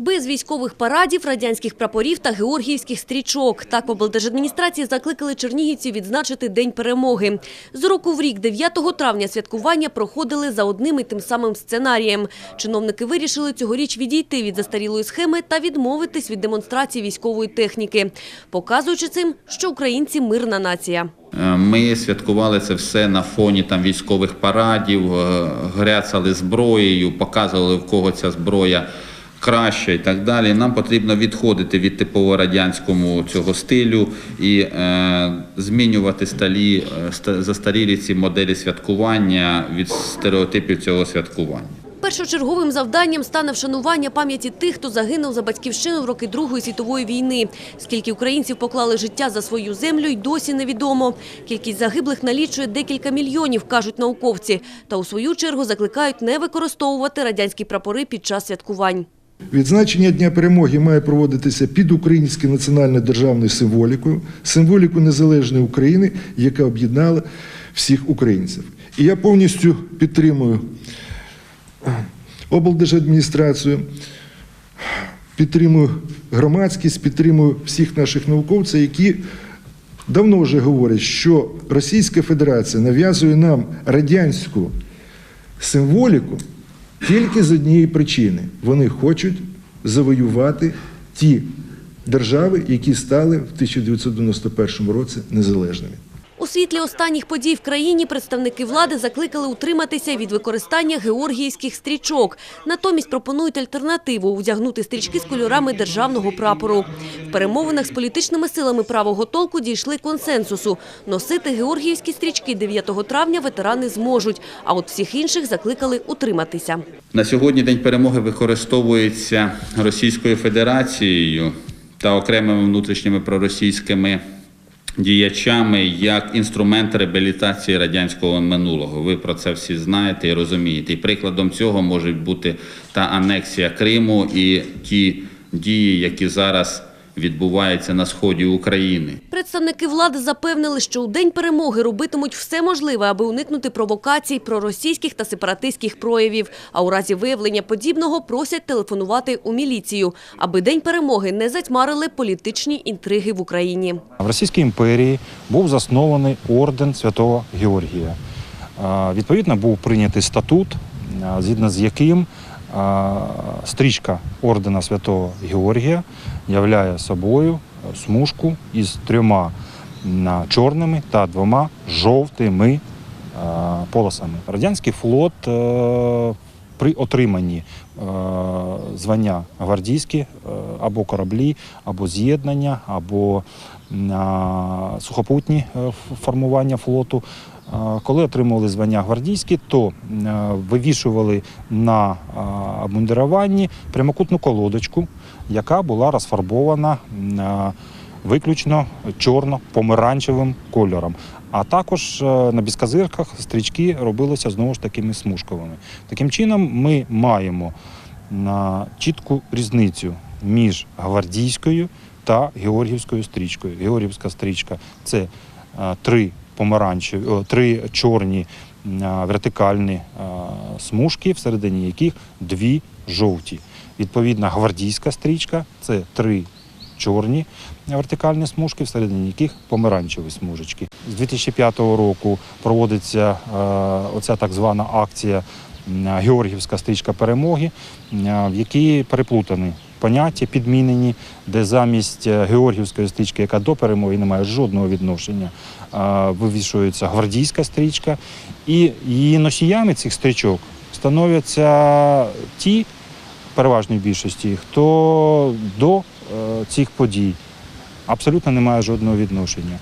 Без військових парадів, радянських прапорів та георгіївських стрічок. Так в облдержадміністрації закликали чернігівців відзначити День перемоги. З року в рік, 9 травня, святкування проходили за одним і тим самим сценарієм. Чиновники вирішили цьогоріч відійти від застарілої схеми та відмовитись від демонстрації військової техніки, показуючи цим, що українці – мирна нація. Е, Ми святкували це все на фоні там військових парадів, е, гряцали зброєю, показували в кого ця зброя краща і так далі. Нам потрібно відходити від типово радянському цього стилю і е, змінювати сталі, е, ста- застарілі ці моделі святкування від стереотипів цього святкування. Першочерговим завданням стане вшанування пам'яті тих, хто загинув за батьківщину в роки Другої світової війни. Скільки українців поклали життя за свою землю, й досі невідомо. Кількість загиблих налічує декілька мільйонів, кажуть науковці. Та у свою чергу закликають не використовувати радянські прапори під час святкувань. Відзначення Дня перемоги має проводитися під українською національно-державною символікою, символікою незалежної України, яка об'єднала всіх українців. І я повністю підтримую облдержадміністрацію, підтримую громадськість, підтримую всіх наших науковців, які давно вже говорять, що Російська Федерація нав'язує нам радянську символіку тільки з однієї причини. Вони хочуть завоювати ті держави, які стали в 1991 році незалежними. У світлі останніх подій в країні представники влади закликали утриматися від використання георгіївських стрічок. Натомість пропонують альтернативу – вдягнути стрічки з кольорами державного прапору. В перемовинах з політичними силами правого толку дійшли консенсусу. Носити георгіївські стрічки 9 травня ветерани зможуть, а от всіх інших закликали утриматися. На сьогодні День перемоги використовується Російською Федерацією та окремими внутрішніми проросійськими діячами як інструмент реабілітації радянського минулого. Ви про це всі знаєте і розумієте. І прикладом цього може бути та анексія Криму і ті дії, які зараз відбуваються на сході України. Представники влади запевнили, що у День перемоги робитимуть все можливе, аби уникнути провокацій проросійських та сепаратистських проявів. А у разі виявлення подібного просять телефонувати у міліцію, аби День перемоги не затьмарили політичні інтриги в Україні. В Російській імперії був заснований орден Святого Георгія. Відповідно, був прийнятий статут, згідно з яким стрічка ордена Святого Георгія являє собою смужку із трьома чорними та двома жовтими полосами. Радянський флот е, при отриманні е, звання гвардійські е, або кораблі, або з'єднання, або сухопутні формування флоту. Коли отримували звання гвардійські, то е, вивішували на обмундируванні прямокутну колодочку, яка була розфарбована виключно чорно-помаранчевим кольором. А також е, на безказирках стрічки робилися знову ж такими смужковими. Таким чином, ми маємо чітку різницю між гвардійською та георгіївською стрічкою. Георгіївська стрічка це е, три помаранчеві, три чорні вертикальні смужки, всередині яких дві жовті. Відповідно, гвардійська стрічка це три чорні вертикальні смужки, всередині яких помаранчеві смужечки. З 2005 року проводиться оця так звана акція м, Георгіївська стрічка перемоги, в якій переплутані поняття, підмінені, де замість георгівської стрічки, яка до перемоги не має жодного відношення, е, вивішується гвардійська стрічка, і її носіями цих стрічок становляться ті, переважній більшості, хто до е, цих подій абсолютно не має жодного відношення.